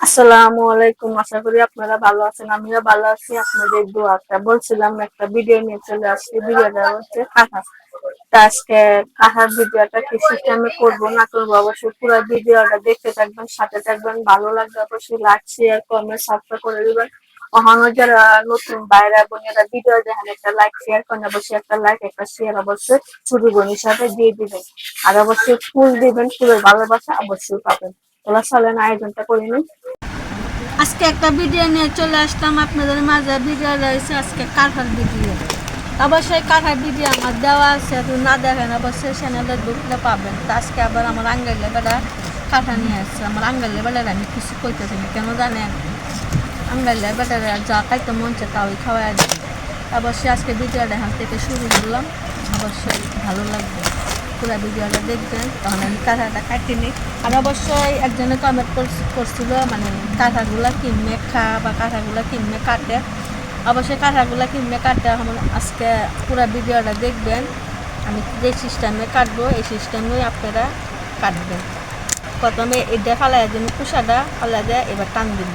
আসসালামু আলাইকুম, আশা করি আপনারা ভালো আছেন, আমিও ভালো আছি, আপনাদের দোয়াটা বলছিলাম একটা ভিডিও নিয়ে চলে আসছি ভিডিওটা হচ্ছে কাঁথা তা আজকে কাঁথার ভিডিওটা কি সিস্টেমে করব না করব? অবশ্যই পুরো ভিডিওটা দেখতে থাকবেন, সাথে থাকবেন, ভালো লাগবে অবশ্যই লাইক শেয়ার কমেন্ট সাবস্ক্রাইব করে দিবেন। অহনো যারা নতুন বাইরে বোনেরা ভিডিও দেখেন, একটা লাইক শেয়ার করেন, অবশ্যই একটা লাইক একটা শেয়ার অবশ্যই ছোট বোনের সাথে দিয়ে দিবেন। আর অবশ্যই ফুল দিবেন, ফুলের ভালোবাসা অবশ্যই পাবেন। তোলা চলেন আয়োজনটা করে নিন আজকে একটা ভিডিও নিয়ে চলে আসলাম, আপনাদের মাঝে ভিডিও রয়েছে, আজকে কাঁঠার ভিডিও অবশ্যই কাঁঠার ভিডিও আমার দেওয়া আছে আপনি না দেখেন অবশ্যই চ্যানেলে ঢুকলে পাবেন। তো আজকে আবার আমার আঙ্গাইলে বেড়া কাঁঠা নিয়ে আসছে। আমার আঙ্গাইলে বেড়ার আমি কিছু কইতেছি না, কেন জানেন? আঙ্গাইলে বেড়ার যা খাইতে মন চায় তাই খাওয়াই দিই অবশ্যই আজকে ভিডিওটা এখান থেকে শুরু করলাম। অবশ্যই ভালো লাগবে। পুরো ভিডিওটা দেখবেন, তখন আমি কাঁথাটা কাটি নিই। আর অবশ্যই একজনে কমেন্ট করছিল মানে কাঁঠাগুলো কিনবে খা বা কাঁঠাগুলো কিনবে কাটে। অবশ্যই কাঁঠাগুলো কিনবে কাটে আমার আজকে পুরো ভিডিওটা দেখবেন। আমি যে সিস্টেমে কাটবো, এই সিস্টেমে আপনারা কাটবেন। প্রথমে এটা ফালাই দিন কুসাটা ফালাই দেয়, এবার টান দিন।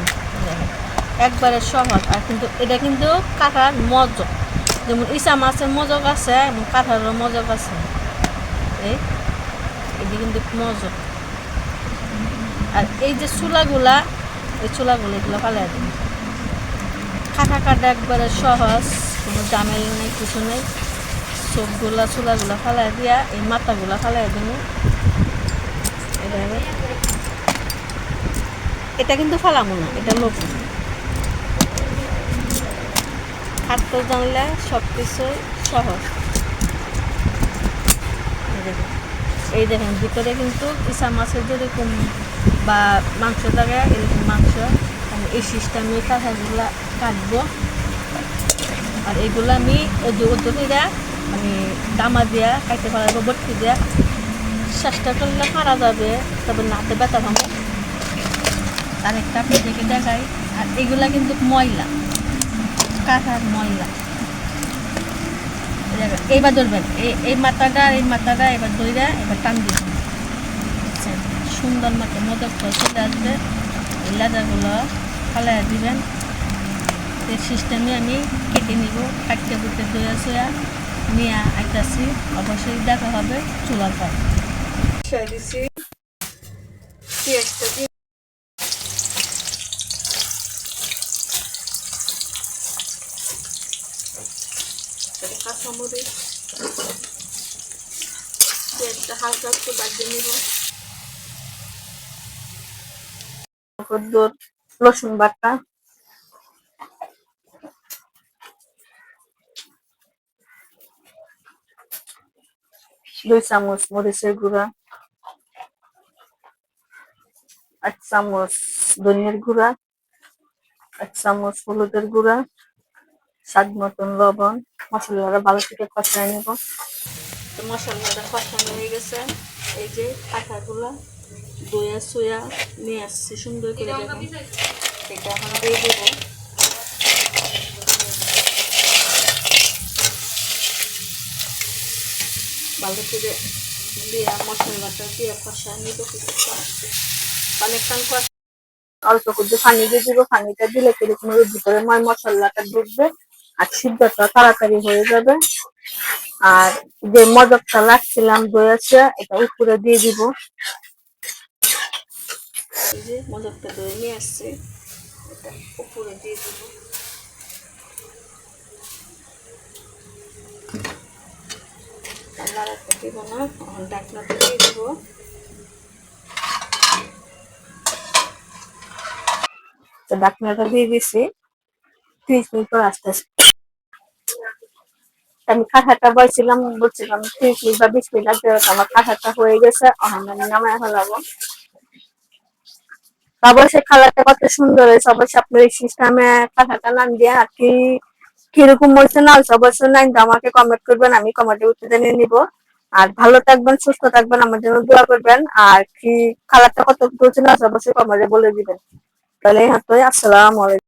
একবারে সহজ। আর কিন্তু এটা কিন্তু কাঁঠার মজক। যেমন ইসা মাছের মজক আছে এবং কাঁঠারও মজক আছে। এটি কিন্তু মজক আর এই যে চুলাগুলা, এই চুলাগুলো এগুলো ফালাই দিন। কাটা কাটা একবারে সহজ, কোনো জামেল নেই, কিছু নেই। চোখগুলা, চুলাগুলা ফালাই দিয়া, এই মাথাগুলা ফালাই দিন। এভাবে। এটা কিন্তু ফালামো না, এটা লোক। হাঁটতে জানলে সব কিছুই সহজ। দেখুন এই দেখেন, ভিতরে কিন্তু ইসা মাছের যেরকম বা মাংস থাকে, এরকম মাংস আমি এই সিস্টেমে কাঁথাগুলা কাটবো। আর এগুলো আমি দিয়া আমি দামা দিয়া কাটতে পারব বটকি দিয়া। চেষ্টা করলে পারা যাবে, তবে নাতে ব্যথা ভাঙো। আর একটা আপনি দেখে দেখাই, আর এগুলা কিন্তু ময়লা কাঁথার ময়লা। এইবার ধরবেন। এই মাথাটা এই মাথাটা এবার ধরে এবার টান দিবেন। সুন্দর মতো মদক চলে আসবে। এই লাদাগুলো ফালাই দিবেন। এই সিস্টেমে আমি কেটে নিব, কাটতে বুটতে দইয়া সোয়া নিয়ে আইতাছি। অবশ্যই দেখা হবে, চুলার পর। দিছি। দিয়ে কাঁচামরিচ পেঁয়াজটা হালকা একটু বাজিয়ে নিব রসুন বাটা। দুই চামচ মরিচের গুঁড়া। এক চামচ ধনিয়ার গুঁড়া। এক চামচ হলুদের গুঁড়া। স্বাদ মতন লবণ মশলাটা ভালো থেকে কষায় নেব। তো মশলাটা কষানো হয়ে গেছে। এই যে কাঁঠাগুলো দইয়া সোয়া নিয়ে আসছি সুন্দর করে এটা এখন দিয়ে দেবো। ভালো করে দিয়ে মশলাটা দিয়ে কষা নিব অনেকক্ষণ কষা অল্প করে পানি দিয়ে দিব। পানিটা দিলে কীরকম ভিতরে ময় মশলাটা ঢুকবে। আর সিদ্ধটা তাড়াতাড়ি হয়ে যাবে। আর যে মজকটা লাগছিলাম দই আছে এটা উপরে দিয়ে দিব। যে মজকটা দই নিয়ে আসছে এটা উপরে দিয়ে দিব। নাড়াতে দিব না ডাকনাটা দিয়ে দিব। ডাকনাটা দিয়ে দিছি। ত্রিশ মিনিট পর আস্তে আস্তে আমি কাঁঠাটা বলছিলাম বলছিলাম ত্রিশ মিনিট বা বিশ মিনিট লাগবে আমার কাঁঠাটা হয়ে গেছে। আমি নামায় ফেলাবো। কালারটা কত সুন্দর হয়েছে। অবশ্যই এই সিস্টেমে নাম দিয়ে আর কি, কীরকম না হয়েছে নাইনটা আমাকে কমেন্ট করবেন, আমি কমেন্টে উত্তর জানিয়ে নিব। আর ভালো থাকবেন, সুস্থ থাকবেন, আমার জন্য দোয়া করবেন। আর কি কালারটা কত না অবশ্যই কমেন্টে বলে দিবেন। তাহলে হ্যাঁ আসসালামু আলাইকুম।